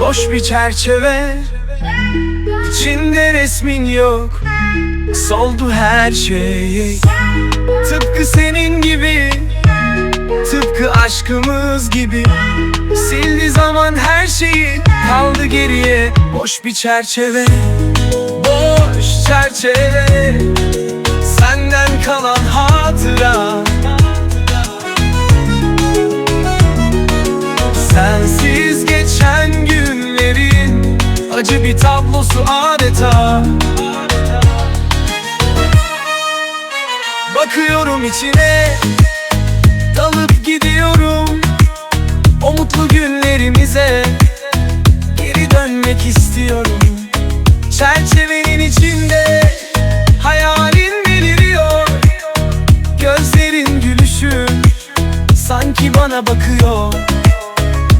Boş bir çerçeve. İçinde resmin yok. Soldu her şey. Tıpkı senin gibi. Tıpkı aşkımız gibi. Sildi zaman her şeyi. Kaldı geriye boş bir çerçeve. Boş çerçeve. Senden kalan hatıra Acı bir tablosu adeta. Bakıyorum içine Dalıp gidiyorum O mutlu günlerimize. Geri dönmek istiyorum. Çerçevenin içinde Hayalin beliriyor. Gözlerin gülüşün Sanki bana bakıyor.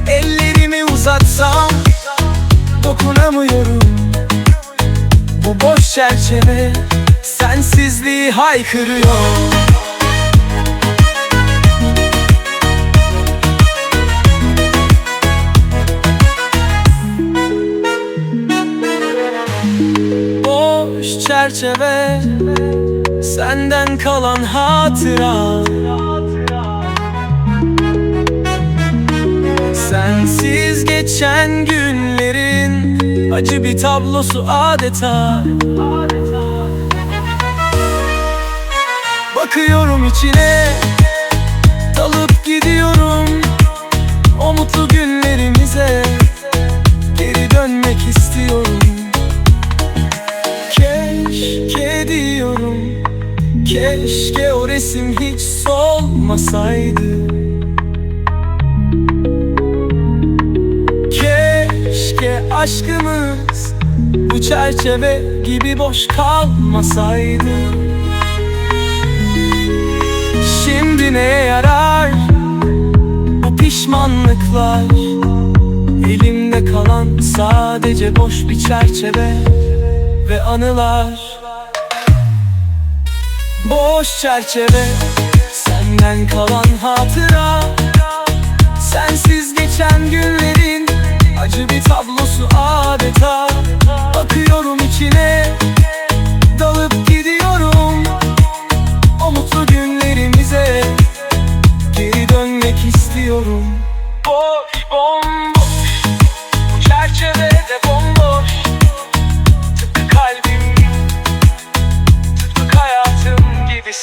Ellerimi uzatsam Dokunamıyorum. Bu boş çerçeve Sensizliği haykırıyor. Boş çerçeve Senden kalan hatıra. Sensiz geçen günlerin Acı bir tablosu adeta. Bakıyorum içine Dalıp gidiyorum O mutlu günlerimize. Geri dönmek istiyorum. Keşke diyorum Keşke o resim hiç solmasaydı aşkımız Bu çerçeve gibi boş kalmasaydı. Şimdi neye yarar Bu pişmanlıklar? Elimde kalan sadece boş bir çerçeve Ve anılar. Boş çerçeve Senden kalan hatıra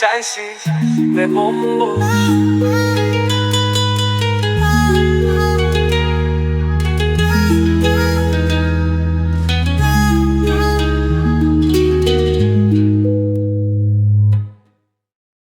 sensiz Ve bomboş